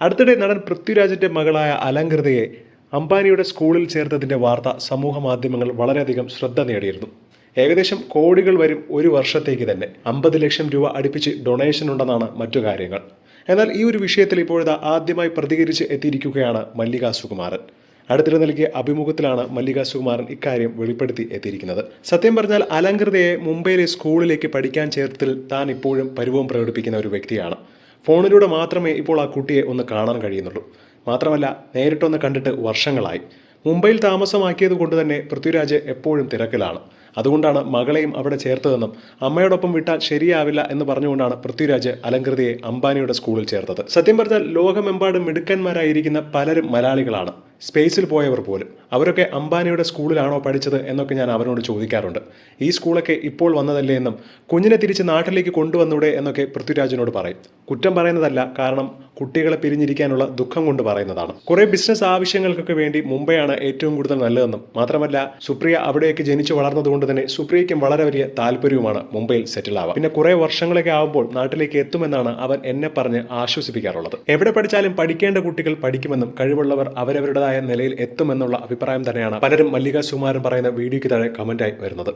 അടുത്തിടെ നടൻ പൃഥ്വിരാജിന്റെ മകളായ അലങ്കൃതയെ അംബാനിയുടെ സ്കൂളിൽ ചേർത്തതിന്റെ വാർത്ത സമൂഹ മാധ്യമങ്ങൾ വളരെയധികം ശ്രദ്ധ നേടിയിരുന്നു. ഏകദേശം കോടികൾ വരും ഒരു വർഷത്തേക്ക് തന്നെ അമ്പത് ലക്ഷം രൂപ അടുപ്പിച്ച് ഡൊണേഷൻ ഉണ്ടെന്നാണ് മറ്റു കാര്യങ്ങൾ. എന്നാൽ ഈ ഒരു വിഷയത്തിൽ ഇപ്പോഴത്തെ ആദ്യമായി പ്രതികരിച്ച് എത്തിയിരിക്കുകയാണ് മല്ലിക സുകുമാരൻ. അടുത്തിടെ നൽകിയ അഭിമുഖത്തിലാണ് മല്ലിക സുകുമാരൻ ഇക്കാര്യം വെളിപ്പെടുത്തി എത്തിയിരിക്കുന്നത്. സത്യം പറഞ്ഞാൽ അലങ്കൃതയെ മുംബൈയിലെ സ്കൂളിലേക്ക് പഠിക്കാൻ ചേർത്തിൽ താൻ ഇപ്പോഴും പരുവം പ്രകടിപ്പിക്കുന്ന ഒരു വ്യക്തിയാണ്. ഫോണിലൂടെ മാത്രമേ ഇപ്പോൾ ആ കുട്ടിയെ ഒന്ന് കാണാൻ കഴിയുന്നുള്ളൂ. മാത്രമല്ല നേരിട്ടൊന്ന് കണ്ടിട്ട് വർഷങ്ങളായി. മുംബൈയിൽ താമസമാക്കിയത് കൊണ്ട് തന്നെ പൃഥ്വിരാജ് എപ്പോഴും തിരക്കിലാണ്. അതുകൊണ്ടാണ് മകളെയും അവിടെ ചേർത്തതെന്നും അമ്മയോടൊപ്പം വിട്ടാൽ ശരിയാവില്ല എന്ന് പറഞ്ഞുകൊണ്ടാണ് പൃഥ്വിരാജ് അലങ്കൃതിയെ അംബാനിയുടെ സ്കൂളിൽ ചേർത്തത്. സത്യം പറഞ്ഞാൽ ലോകമെമ്പാടും മിടുക്കന്മാരായിരിക്കുന്ന പലരും മലയാളികളാണ്. സ്പേസിൽ പോയവർ പോലും. അവരൊക്കെ അംബാനിയുടെ സ്കൂളിലാണോ പഠിച്ചത് എന്നൊക്കെ ഞാൻ അവരോട് ചോദിക്കാറുണ്ട്. ഈ സ്കൂളൊക്കെ ഇപ്പോൾ വന്നതല്ലേ എന്നും കുഞ്ഞിനെ തിരിച്ച് നാട്ടിലേക്ക് കൊണ്ടുവന്നൂടെ എന്നൊക്കെ പൃഥ്വിരാജിനോട് പറയും. കുറ്റം പറയുന്നതല്ല കാരണം കുട്ടികളെ പിരിഞ്ഞിരിക്കാനുള്ള ദുഃഖം കൊണ്ട് പറയുന്നതാണ്. കുറെ ബിസിനസ് ആവശ്യങ്ങൾക്കൊക്കെ വേണ്ടി മുംബൈയാണ് ഏറ്റവും കൂടുതൽ നല്ലതെന്നും മാത്രമല്ല സുപ്രിയ അവിടെയൊക്കെ ജനിച്ചു വളർന്നതുകൊണ്ട് തന്നെ സുപ്രിയയ്ക്കും വളരെ വലിയ താല്പര്യവുമാണ് മുംബൈയിൽ സെറ്റിൽ ആവാം പിന്നെ കുറെ വർഷങ്ങളൊക്കെ ആവുമ്പോൾ നാട്ടിലേക്ക് എത്തുമെന്നാണ് അവൻ എന്നെ പറഞ്ഞ് ആശ്വസിപ്പിക്കാറുള്ളത്. എവിടെ പഠിച്ചാലും പഠിക്കേണ്ട കുട്ടികൾ പഠിക്കുമെന്നും കഴിവുള്ളവർ അവരവരുടേതായ നിലയിൽ എത്തുമെന്നുള്ള അഭിപ്രായം തന്നെയാണ് പലരും മല്ലിക സുമാരൻ പറയുന്ന വീഡിയോയ്ക്ക് താഴെ കമന്റായി വരുന്നത്.